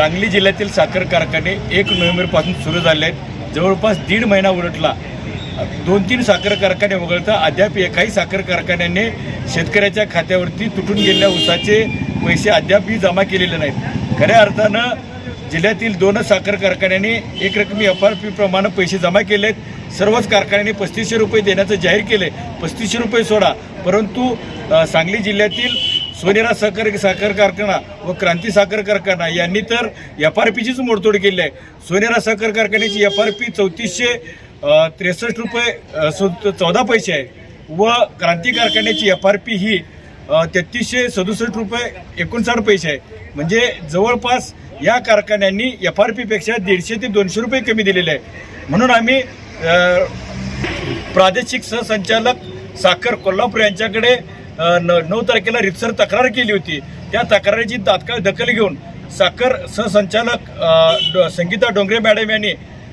सांगली जिल्ह्यातील साखर कारखाने एक नोव्हेंबरपासून सुरू झाले आहेत. जवळपास दीड महिना उलटला. दोन तीन साखर कारखाने वगळता अद्याप एकाही साखर कारखान्याने शेतकऱ्याच्या खात्यावरती तुटून गेलेल्या ऊसाचे पैसे अद्यापही जमा केलेले नाहीत. खऱ्या अर्थानं जिल्ह्यातील दोनच साखर कारखान्याने एक रकमी एफ आर पी प्रमाणे पैसे जमा केले आहेत सर्वच कारखान्याने पस्तीसशे रुपये देण्याचं जाहीर केले पस्तीसशे रुपये सोडा. परंतु सांगली जिल्ह्यातील सोनेरा साखर साखर कारखाना व क्रांती साखर कारखाना यांनी तर एफ आर पीचीच मोडतोड केली आहे. सोनेरा साखर कारखान्याची एफ आर पी चौतीसशे त्रेसष्ट रुपये सो- चौदा पैसे आहे. व क्रांती कारखान्याची एफ आर पी ही तेहतीसशे सदुसष्ट रुपये एकोणसाठ पैसे आहे. म्हणजे जवळपास या कारखान्यांनी एफ आर पीपेक्षा दीडशे ते दोनशे रुपये कमी दिलेले आहे. म्हणून आम्ही प्रादेशिक सहसंचालक साखर कोल्हापूर यांच्याकडे न नऊ तारखेला रितसर तक्रार केली होती. त्या तक्रारीची तात्काळ दखल घेऊन साखर सहसंचालक डो- संगीता डोंगरे मॅडम यांनी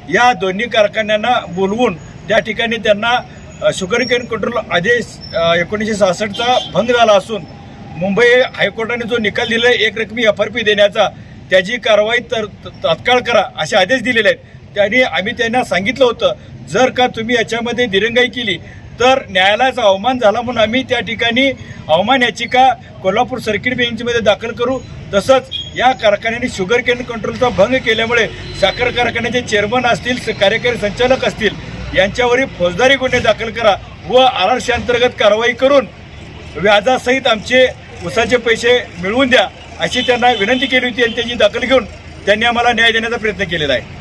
या दोन्ही कारखान्यांना बोलवून त्या ठिकाणी त्यांना शुगर केन कंट्रोल आदेश एकोणीसशे सहासष्टचा भंग झाला असून मुंबई हायकोर्टाने जो निकाल दिला एक रकमी एफ आर पी देण्याचा त्याची कारवाई तर तात्काळ करा असे आदेश दिलेले आहेत. त्यांनी आम्ही त्यांना सांगितलं होतं जर का तुम्ही याच्यामध्ये दिरंगाई केली तर न्यायालयाचा अवमान झाला म्हणून आम्ही त्या ठिकाणी अवमान याचिका कोल्हापूर सर्किट बेंचमध्ये दाखल करू. तसंच या कारखान्याने शुगर केन कंट्रोलचा भंग केल्यामुळे साखर कारखान्याचे चेअरमन असतील स- कार्यकारी संचालक असतील यांच्यावरील फौजदारी गुन्हे दाखल करा व आर अंतर्गत कारवाई करून व्याजासहित आमचे उसाचे पैसे मिळवून द्या अशी त्यांना विनंती केली होती आणि त्याची दखल घेऊन त्यांनी आम्हाला न्याय देण्याचा प्रयत्न केलेला आहे.